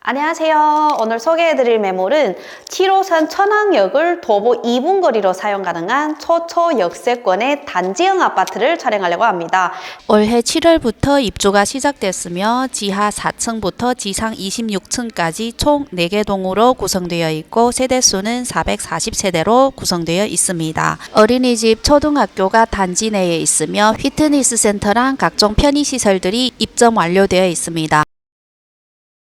안녕하세요. 오늘 소개해드릴 매물은 7호선 천왕역을 도보 2분 거리로 사용 가능한 초초 역세권의 단지형 아파트를 촬영하려고 합니다. 올해 7월부터 입주가 시작됐으며 지하 4층부터 지상 26층까지 총 4개 동으로 구성되어 있고 세대수는 440세대로 구성되어 있습니다. 어린이집, 초등학교가 단지 내에 있으며 피트니스 센터랑 각종 편의시설들이 입점 완료되어 있습니다.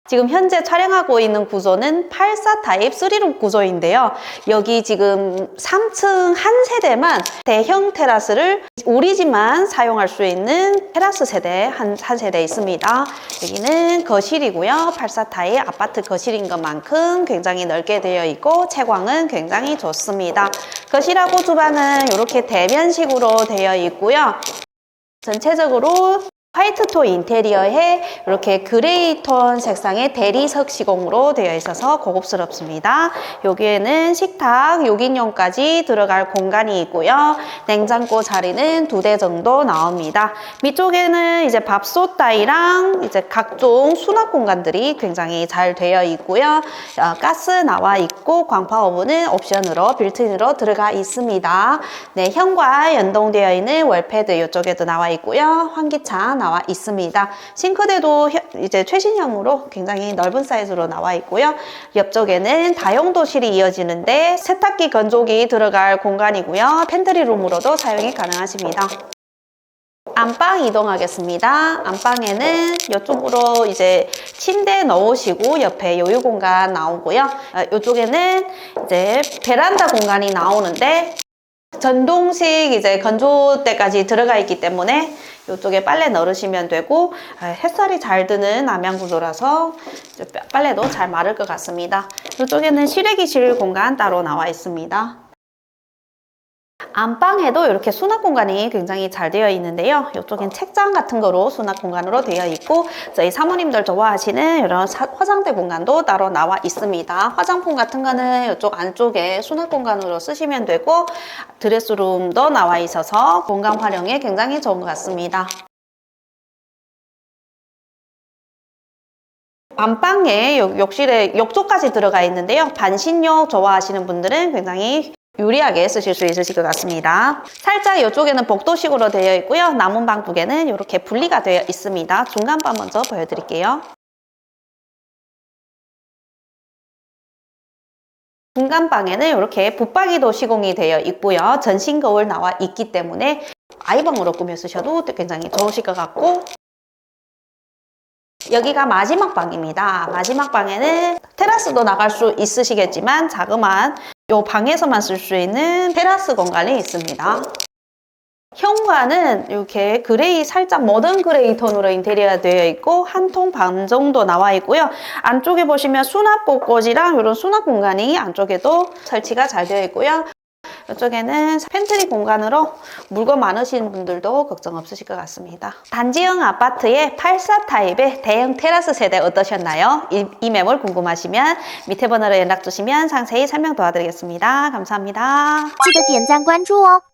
지금 현재 촬영하고 있는 구조는 84 타입 3룸 구조인데요. 여기 지금 3층 한 세대만 대형 테라스를 우리 집만 사용할 수 있는 테라스 세대 한, 한 세대 있습니다. 여기는 거실이고요. 84 타입 아파트 거실인 것만큼 굉장히 넓게 되어 있고 채광은 굉장히 좋습니다. 거실하고 주방은 이렇게 대면식으로 되어 있고요. 전체적으로 화이트 톤 인테리어에 이렇게 그레이 톤 색상의 대리석 시공으로 되어 있어서 고급스럽습니다. 여기에는 식탁, 욕인용까지 들어갈 공간이 있고요. 냉장고 자리는 두 대 정도 나옵니다. 밑쪽에는 이제 밥솥 따위랑 이제 각종 수납 공간들이 굉장히 잘 되어 있고요. 어, 가스 나와 있고 광파 오븐은 옵션으로 빌트인으로 들어가 있습니다. 네, 현관 연동되어 있는 월패드 이쪽에도 나와 있고요. 환기창 나와 있습니다. 싱크대도 혀- 이제 최신형으로 굉장히 넓은 사이즈로 나와 있고요. 옆쪽에는 다용도실이 이어지는데 세탁기 건조기 들어갈 공간이고요. 팬트리 룸으로도 사용이 가능하십니다. 안방 이동하겠습니다. 안방에는 이쪽으로 이제 침대 넣으시고 옆에 여유 공간 나오고요. 이쪽에는 이제 베란다 공간이 나오는데 전동식 이제 건조대까지 들어가 있기 때문에 이쪽에 빨래 넣으시면 되고 아, 햇살이 잘 드는 남양 구조라서 이제 빨래도 잘 마를 것 같습니다. 이쪽에는 실외기실 공간 따로 나와 있습니다. 안방에도 이렇게 수납 공간이 굉장히 잘 되어 있는데요. 이쪽엔 책장 같은 거로 수납 공간으로 되어 있고 저희 사모님들 좋아하시는 이런 사- 화장대 공간도 따로 나와 있습니다. 화장품 같은 거는 이쪽 안쪽에 수납 공간으로 쓰시면 되고 드레스룸도 나와 있어서 공간 활용에 굉장히 좋은 것 같습니다. 안방에 욕- 욕실에 욕조까지 들어가 있는데요. 반신욕 좋아하시는 분들은 굉장히 유리하게 쓰실 수 있으실 것 같습니다. 살짝 이쪽에는 복도식으로 되어 있고요. 남은 방두 개는 이렇게 분리가 되어 있습니다. 중간 방 먼저 보여드릴게요. 중간 방에는 이렇게 붙박이도 시공이 되어 있고요. 전신 거울 나와 있기 때문에 아이방으로 꾸며 쓰셔도 굉장히 좋으실 것 같고 여기가 마지막 방입니다. 마지막 방에는 테라스도 나갈 수 있으시겠지만 자그마한 요 방에서만 쓸 수 있는 테라스 공간이 있습니다. 현관은 이렇게 그레이 살짝 모던 그레이 톤으로 인테리어 되어 있고 한 통 반 정도 나와 있고요. 안쪽에 보시면 수납 곳곳이랑 이런 수납 공간이 안쪽에도 설치가 잘 되어 있고요. 이쪽에는 팬트리 공간으로 물건 많으신 분들도 걱정 없으실 것 같습니다. 단지형 아파트의 84 타입의 대형 테라스 세대 어떠셨나요? 이, 이 매물 궁금하시면 밑에 번호로 연락 주시면 상세히 설명 도와드리겠습니다. 감사합니다. 记得点赞关注哦。